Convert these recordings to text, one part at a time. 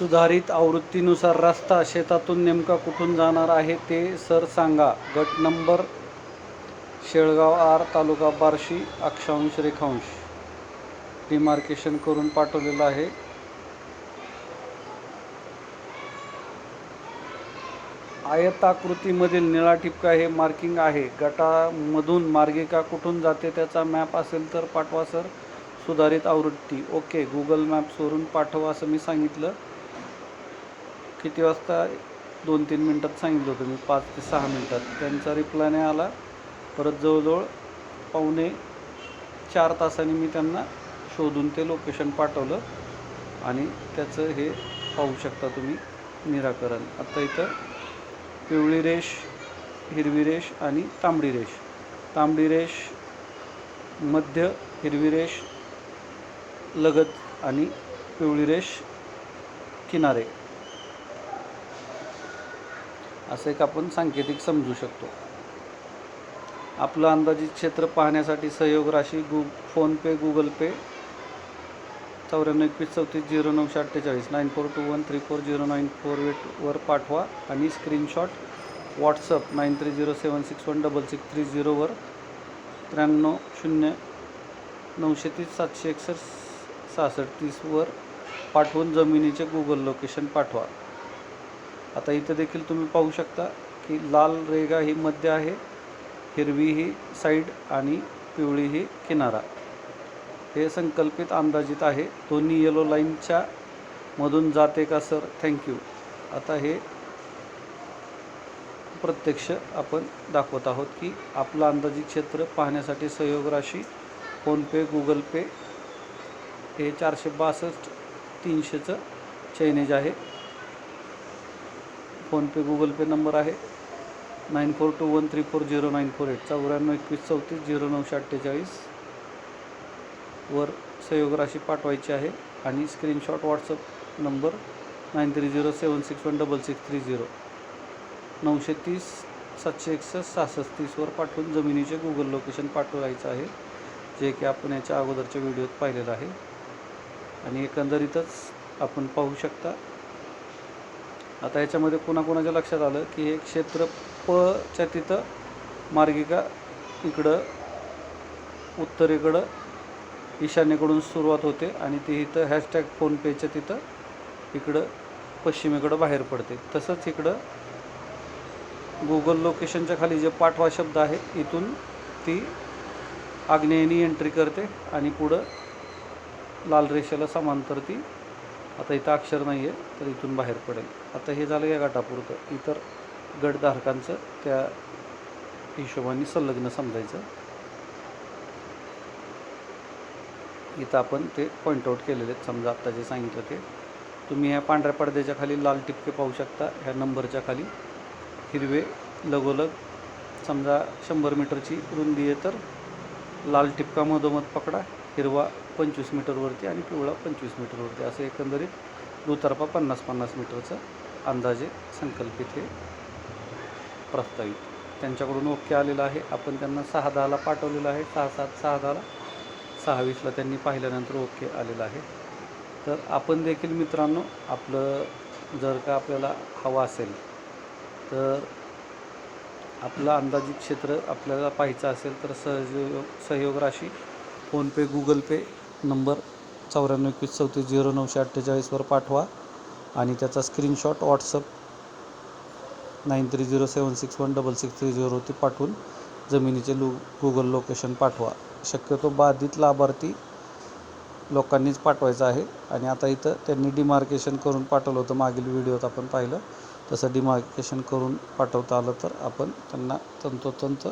सुधारित आवृत्तीनुसार रस्ता शेतातून नेमका कुठून जाणार आहे ते सर सांगा. गट नंबर शेळगाव आर तालुका बार्शी अक्षांश रेखांश. डिमार्केशन करून पाठवलेलं आहे. आयताकृतीमधील निळा ठिपका हे मार्किंग आहे. गटामधून मार्गिका कुठून जाते त्याचा मॅप असेल तर पाठवा सर. सुधारित आवृत्ती. ओके गुगल मॅप्सवरून पाठवा असं मी सांगितलं. किती वाजता? दोन तीन मिनटात सांगितलं होतं मी पाच ते सहा मिनटात. त्यांचा रिप्लाय नाही आला. परत जवळजवळ पावणे चार तासांनी मी त्यांना शोधून ते लोकेशन पाठवलं आणि त्याचं हे पाहू शकता तुम्ही निराकरण. आता इथं पिवळी रेष हिरवी रेष आणि तांबडी रेष. तांबडी रेष मध्य हिरवी रेष लगत आणि पिवळी रेश किनारे. असं एक आपण सांकेतिक समजू शकतो. आपलं अंदाजित क्षेत्र पाहण्यासाठी सहयोग राशी गु फोनपे गुगल पे चौऱ्याण्णव एकवीस चौतीस झिरो नऊशे अठ्ठेचाळीस nine four two one three four zero nine four एटवर पाठवा आणि screenshot WhatsApp nine three zero seven six one double six three झिरोवर त्र्याण्णव शून्य नऊशे तीस सातशे एकसष्ट सहासष्ट तीसवर पाठवून जमिनीचे गुगल लोकेशन पाठवा. आता इथं देखील तुम्ही पाहू शकता की लाल रेगा ही मध्य आहे हिरवी ही साईड आणि पिवळी ही किनारा. हे संकल्पित अंदाजित आहे. दोन्ही येलो लाईनच्या मधून जाते का सर थँक्यू आता हे प्रत्यक्ष आपण दाखवत आहोत की आपलं अंदाजित क्षेत्र पाहण्यासाठी सहयोग राशी फोनपे गुगल पे हे चारशे बासष्ट तीनशेचं चैनेज आहे. फोनपे गुगल पे नंबर आहे. Nine four two one three four zero nine four eight. चौऱ्याण्णव एकवीस चौतीस झिरो नऊशे अठ्ठेचाळीस वर सहयोग राशी पाठवायची आहे. आणि screenshot WhatsApp number nine three zero seven six one double six three zero. नऊशे तीस सातशे एकसष्ट सहासष्ट तीसवर पाठवून जमिनीचे गुगल लोकेशन पाठवायचं आहे जे की आपण याच्या अगोदरच्या व्हिडिओत पाहिलेलं आहे. आणि एकंदरीतच आपण पाहू शकता आता याच्यामध्ये कोणाकोणाच्या लक्षात आलं की हे क्षेत्र पच्या तिथं मार्गिका इकडं उत्तरेकडं ईशान्येकडून सुरुवात होते आणि ती इथं हॅशटॅग फोनपेच्या तिथं इकडं पश्चिमेकडं बाहेर पडते. तसंच इकडं गुगल लोकेशनच्या खाली जे पाठवा शब्द आहे इथून ती आग्नेयनी एंट्री करते आणि पुढं लाल रेषेला समांतर ती आता इथं अक्षर नाही आहे तर इथून बाहेर पडेल. आता हे झालं या गटापुरतं. इतर गटधारकांचं त्या हिशोबाने संलग्न समजायचं. इथं आपण ते पॉईंट आऊट केलेले आहेत. समजा आत्ता जे सांगितलं ते. तुम्ही ह्या पांढऱ्या पडद्याच्या खाली लाल टिपके पाहू शकता ह्या नंबरच्या खाली. हिरवे लगोलग. समजा शंभर मीटरची रुंदी आहे तर लाल टिपका मधोमध पकडा. हिरवा पंचवीस मीटरवरती आणि पिवळा पंचवीस मीटरवरती असं एकंदरीत दुतर्फा पन्नास पन्नास मीटरचं अंदाजे संकल्पित हे प्रस्तावित. त्यांच्याकडून ओके आलेलं आहे. आपण त्यांना सहा दहाला पाठवलेलं आहे. सहा सात सहा दहाला. सहा वीसला त्यांनी पाहिल्यानंतर ओके आलेलं आहे. तर आपण देखील मित्रांनो आपलं जर का आपल्याला हवं असेल तर आपलं अंदाजित क्षेत्र आपल्याला पाहायचं असेल तर सहयोग सहयोग राशी फोनपे गुगल पे नंबर चौऱ्याण्णव एकवीस चौतीस झिरो नऊशे अठ्ठेचाळीसवर पाठवा. आणि त्याचा screenshot WhatsApp nine three zero seven six one double six three झिरोवरती पाठवून जमिनीचे लो गुगल लोकेशन पाठवा. शक्यतो बाधित लाभार्थी लोकांनीच पाठवायचं आहे. आणि आता इथं त्यांनी डिमार्केशन करून पाठवलं होतं. मागील व्हिडिओत आपण पाहिलं. तसं डिमार्केशन करून पाठवता आलं तर आपण त्यांना तंतोतंत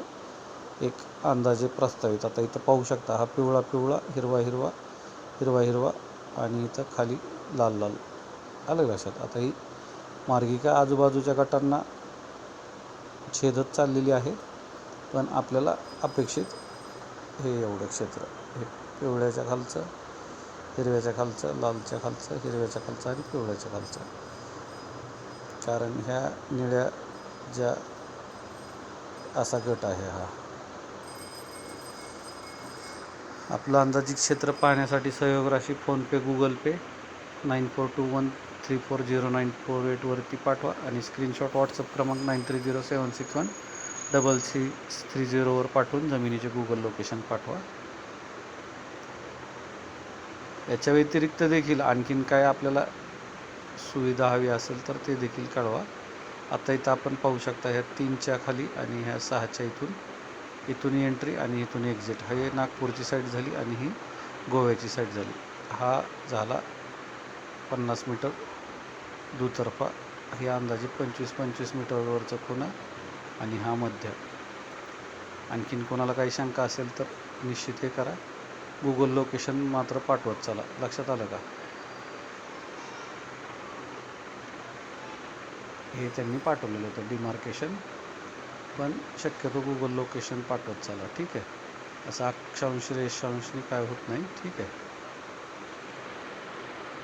एक अंदाजे प्रस्तावित. आता इथं पाहू शकता हा पिवळा पिवळा हिरवा हिरवा हिरवा हिरवा आणि इथं खाली लाल लाल आलं लक्षात आता ही मार्गिका आजूबाजूच्या गटांना छेदत चाललेली आहे पण आपल्याला अपेक्षित हे एवढं क्षेत्र. हे पिवळ्याच्या खालचं हिरव्याच्या खालचं लालच्या खालचं हिरव्याच्या खालचं आणि पिवळ्याच्या खालचं. कारण ह्या निळ्या ज्या असा गट आहे हा आपलं अंदाजित क्षेत्र पाहण्यासाठी सहयोग राशी PhonePe Google Pay nine four two one three four zero nine four एटवरती पाठवा आणि स्क्रीनशॉट व्हॉट्सअप क्रमांक nine three zero seven six one double six three झिरोवर पाठवून जमिनीचे गुगल लोकेशन पाठवा. याच्या व्यतिरिक्त देखील आणखीन काय आपल्याला सुविधा हवी असेल तर ते देखील कळवा. आता इथं आपण पाहू शकता ह्या तीनच्या खाली आणि ह्या सहाच्या इथून. इथून एंट्री आणि इथून एक्झिट हे नागपूरची साईड झाली आणि ही गोव्याची साईड झाली. हा झाला पन्नास मीटर दुतर्फा. हे अंदाजे पंचवीस पंचवीस मीटरवरचा खुणा आणि हा मध्य. आणखीन कोणाला काही शंका असेल तर निश्चित हे करा. गुगल लोकेशन मात्र पाठवत चला. लक्षात आलं का? हे त्यांनी पाठवलेलं होतं. डिमार्केशन पण शक्यतो गुगल लोकेशन पाठवत चला ठीक आहे? असं अक्षांश रेषांशनी काय होत नाही ठीक आहे?